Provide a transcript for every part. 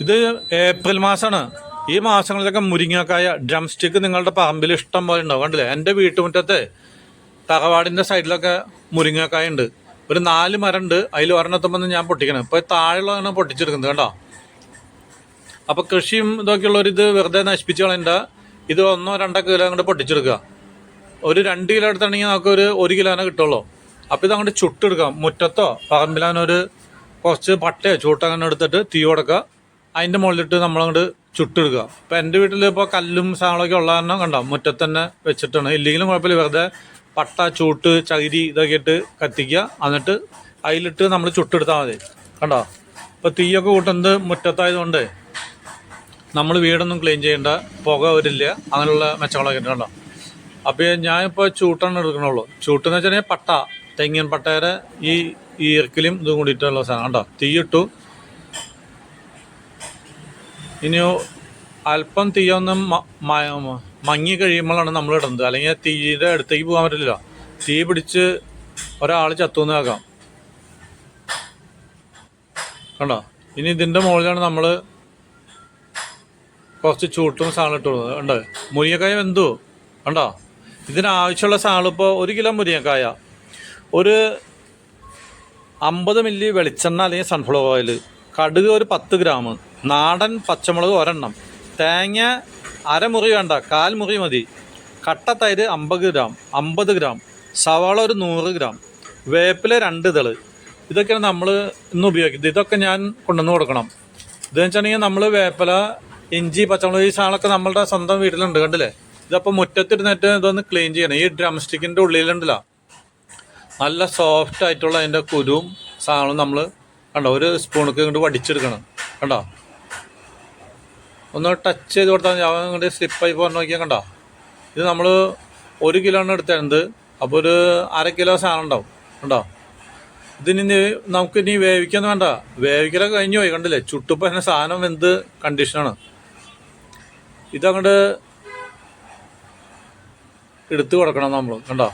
ഇത് ഏപ്രിൽ മാസമാണ് ഈ മാസങ്ങളിലൊക്കെ മുരിങ്ങക്കായ ഡ്രം സ്റ്റിക്ക് നിങ്ങളുടെ പറമ്പിൽ ഇഷ്ടം പോലെ ഉണ്ടാവും. കണ്ടില്ലേ? എന്റെ വീട്ടുമുറ്റത്തെ തറവാടിന്റെ സൈഡിലൊക്കെ മുരിങ്ങക്കായ ഉണ്ട്. ഒരു നാല് മരം ഉണ്ട് അതിൽ ഒരെണ്ണത്തുമ്പോൾ ഞാൻ പൊട്ടിക്കണം. ഇപ്പോൾ താഴെയുള്ളതാണ് പൊട്ടിച്ചെടുക്കുന്നത് കണ്ടോ? അപ്പോൾ കൃഷിയും ഇതൊക്കെയുള്ളൊരിത് ഇത് വെറുതെ നശിപ്പിച്ച് കളയണ്ട ഇത് ഒന്നോ രണ്ടോ കിലോ അങ്ങോട്ട് പൊട്ടിച്ചെടുക്കുക. ഒരു രണ്ട് കിലോ എടുത്താണെങ്കിൽ നമുക്ക് ഒരു ഒരു കിലോനെ കിട്ടുള്ളൂ. അപ്പോൾ ഇത് അങ്ങോട്ട് ചുട്ടെടുക്കാം മുറ്റത്തോ പറമ്പിലാനൊരു കുറച്ച് പട്ടയോ ചൂട്ടങ്ങനെ എടുത്തിട്ട് തീ കൊടുക്കുക. അതിന്റെ മുകളിലിട്ട് നമ്മളങ്ങോട്ട് ചുട്ടെടുക്കുക. ഇപ്പം എന്റെ വീട്ടിൽ ഇപ്പോൾ കല്ലും സാധനങ്ങളൊക്കെ ഉള്ള കാരണം കണ്ടോ? മുറ്റത്ത് തന്നെ വെച്ചിട്ടാണ്. ഇല്ലെങ്കിലും കുഴപ്പമില്ല. വെറുതെ പട്ട ചൂട്ട് ചകിരി ഇതൊക്കെ ഇട്ട് കത്തിക്കുക. എന്നിട്ട് അതിലിട്ട് നമ്മൾ ചുട്ടെടുത്താൽ മതി. കണ്ടോ? ഇപ്പോൾ തീയൊക്കെ കൂട്ടുന്നത് മുറ്റത്തായതുകൊണ്ട് നമ്മൾ വീടൊന്നും ക്ലീൻ ചെയ്യേണ്ട പുക വരില്ല. അങ്ങനെയുള്ള മെച്ചങ്ങളൊക്കെ ഉണ്ട് കണ്ടോ? അപ്പോൾ ഞാനിപ്പോൾ ചൂട്ടാണ് എടുക്കണുള്ളൂ. ചൂട്ടെന്ന് വെച്ചാൽ പട്ട തെങ്ങിൻ പട്ടയുടെ ഈ ഈ ഈർക്കിലും ഇതും കൂടിയിട്ടുള്ള സാധനം കണ്ടോ? തീയിട്ടു ഇനി അല്പം തീയൊന്ന് മങ്ങി കഴിയുമ്പോഴാണ് നമ്മൾ ഇടുന്നത് അല്ലെങ്കിൽ തീയുടെ അടുത്തേക്ക് പോകാൻ പറ്റില്ല. തീ പിടിച്ച് ഒരാൾ ചത്തുന്ന് ആക്കാം കണ്ടോ? ഇനി ഇതിന്റെ മുകളിലാണ് നമ്മൾ കുറച്ച് ചൂട്ടും സാധനം ഇട്ട് കൊടുക്കുന്നത്. ഉണ്ട് മുരിങ്ങക്കായ വെന്തു. കണ്ടോ? ഇതിനാവശ്യമുള്ള സാധനം ഇപ്പോൾ ഒരു കിലോ മുരിങ്ങക്കായ. ഒരു അമ്പത് മില്ലി വെളിച്ചെണ്ണ അല്ലെങ്കിൽ സൺഫ്ലവർ ഓയിൽ കടുക് ഒരു പത്ത് ഗ്രാം. നാടൻ പച്ചമുളക് ഒരെണ്ണം. തേങ്ങ അരമുറി വേണ്ട കാൽമുറി മതി. കട്ട തൈര് അമ്പത് ഗ്രാം അമ്പത് ഗ്രാം. സവാള ഒരു നൂറ് ഗ്രാം. വേപ്പില രണ്ട് ഇതൾ. ഇതൊക്കെയാണ് നമ്മൾ ഇന്ന് ഉപയോഗിക്കുന്നത്. ഇതൊക്കെ ഞാൻ കൊണ്ടുവന്ന് കൊടുക്കണം. ഇതെന്ന് വെച്ചിട്ടുണ്ടെങ്കിൽ നമ്മൾ വേപ്പില ഇഞ്ചി പച്ചമുളക് ഈ സാധനമൊക്കെ നമ്മളുടെ സ്വന്തം വീട്ടിലുണ്ട് കണ്ടില്ലേ? ഇതപ്പോൾ മുറ്റത്തിരുന്നിട്ട് ഇതൊന്ന് ക്ലീൻ ചെയ്യണം. ഈ ഡ്രം സ്റ്റിക്കിന്റെ ഉള്ളിലുണ്ടല്ലോ. നല്ല സോഫ്റ്റ് ആയിട്ടുള്ള അതിന്റെ കുരുവും സാധനവും നമ്മൾ കണ്ടോ? ഒരു സ്പൂണൊക്കെ ഇങ്ങോട്ട് വടിച്ചെടുക്കണം. കണ്ടോ? ഒന്ന് ടച്ച് ചെയ്ത് കൊടുത്താൽ മതി. അവൻ സ്ലിപ്പായി പോകാൻ നോക്കിയാൽ കണ്ടോ? ഇത് നമ്മൾ ഒരു കിലോണ് എടുത്തത് അപ്പോൾ ഒരു അര കിലോ സാധനം ഉണ്ടാവും. ഉണ്ടോ ഇതിനി നമുക്ക് ഇനി വേവിക്കൊന്നും വേണ്ട. വേവിക്കലൊക്കെ കഴിഞ്ഞു പോയി. കണ്ടില്ലേ? ചുട്ടുപ്പോൾ തന്നെ സാധനം എന്ത് കണ്ടീഷനാണ് ഇതങ്ങോട്ട് എടുത്തു കൊടുക്കണം നമ്മൾ കണ്ടോ?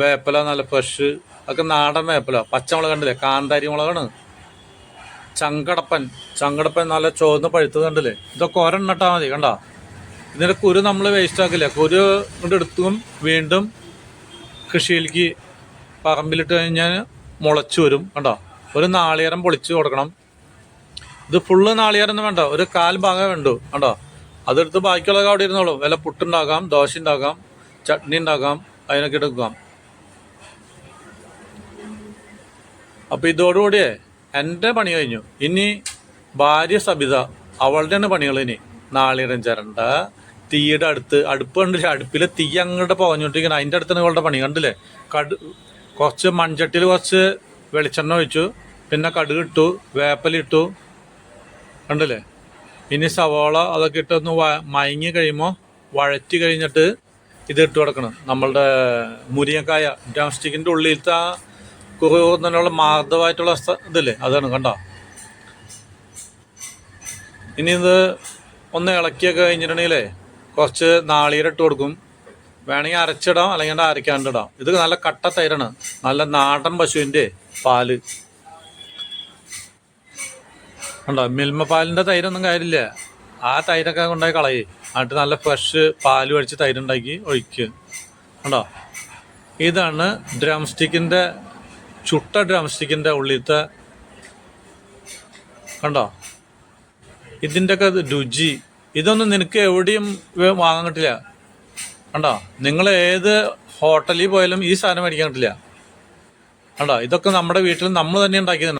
വേപ്പല നല്ല ഫ്രഷ് ഒക്കെ നാടൻ വേപ്പല. പച്ചമുളക് കണ്ടില്ലേ? കാന്താരി മുളകാണ് ചങ്കടപ്പൻ. ചങ്കടപ്പൻ നല്ല ചുവന്ന് പഴുത്തത് കണ്ടില്ലേ? ഇതൊക്കെ ഒരെണ്ണിട്ടാൽ മതി കണ്ട? ഇതിന്റെ കുരു നമ്മൾ വേസ്റ്റ് ആക്കില്ല? കുരു കൊണ്ട് എടുത്തും വീണ്ടും കൃഷിയിലേക്ക് പറമ്പിലിട്ട് കഴിഞ്ഞാൽ മുളച്ചു വരും കണ്ടോ? ഒരു നാളികേരം പൊളിച്ച് കൊടുക്കണം. ഇത് ഫുള്ള് നാളികേരം ഒന്നും വേണ്ട ഒരു കാൽ ഭാഗം വേണ്ടു കണ്ടോ? അതെടുത്ത് ബാക്കിയുള്ളതൊക്കെ അവിടെ ഇരുന്നോളൂ. വില പുട്ടുണ്ടാക്കാം ദോശ ഉണ്ടാക്കാം ചട്നി ഉണ്ടാക്കാം അതിനൊക്കെ എടുക്കാം അപ്പൊ ഇതോടുകൂടിയേ എന്റെ പണി കഴിഞ്ഞു. ഇനി ഭാര്യ സബിത അവളുടെയാണ് പണികൾ ഇനി. നാളിടം ചരണ്ട തീയുടെ അടുത്ത് അടുപ്പ് കണ്ടില്ലേ അടുപ്പിലെ തീ അങ്ങോട്ട് പോകഞ്ഞോണ്ടിരിക്കണം അതിന്റെ അടുത്താണ് ഇവളുടെ പണി. കണ്ടില്ലേ? കടു കുറച്ച് മൺചട്ടിയിൽ കുറച്ച് വെളിച്ചെണ്ണ ഒഴിച്ചു. പിന്നെ കടുക് ഇട്ടു വേപ്പലിട്ടു കണ്ടില്ലേ? ഇനി സവോള അതൊക്കെ ഇട്ടൊന്ന് മയങ്ങി കഴിയുമ്പോൾ വഴറ്റി കഴിഞ്ഞിട്ട് ഇത് ഇട്ട് കൊടുക്കണം. നമ്മളുടെ മുരിങ്ങക്കായ. ഡ്രംസ്റ്റിക്കിന്റെ ഉള്ളിലത്തെ ആ കുറുകുന്നുള്ള മാർദ്ദമായിട്ടുള്ള സ്ഥ- ഇതില്ലേ? അതാണ് കണ്ടോ? ഇനി ഇത് ഒന്ന് ഇളക്കിയൊക്കെ കഴിഞ്ഞിട്ടുണ്ടെങ്കിലേ കുറച്ച് നാളീരിട്ട് കൊടുക്കും. വേണമെങ്കിൽ അരച്ചിടാം അല്ലെങ്കിൽ അരക്കാണ്ടിടാം ഇത് നല്ല കട്ട തൈരാണ്. നല്ല നാടൻ പശുവിന്റെ പാൽ. ഉണ്ടോ മിൽമ പാലിന്റെ തൈരൊന്നും കാര്യമില്ല. ആ തൈരൊക്കെ കൊണ്ടുപോയി കളയി. എന്നിട്ട് നല്ല ഫ്രഷ് പാൽ കഴിച്ച് തൈരുണ്ടാക്കി ഒഴിക്കുക ഉണ്ടോ ഇതാണ് ഡ്രം സ്റ്റിക്കിന്റെ ചുട്ട ഡ്രംസ്റ്റിക്കിന്റെ ഉള്ളിലത്തെ കണ്ടോ? ഇതിന്റെയൊക്കെ രുചി. ഇതൊന്നും നിനക്ക് എവിടെയും വാങ്ങാൻ കിട്ടില്ല. കണ്ടോ? നിങ്ങൾ ഏത് ഹോട്ടലിൽ പോയാലും ഈ സാധനം മേടിക്കാൻ കിട്ടില്ല. കണ്ടോ? ഇതൊക്കെ നമ്മുടെ വീട്ടിൽ നമ്മൾ തന്നെ ഉണ്ടാക്കിയതാണ്.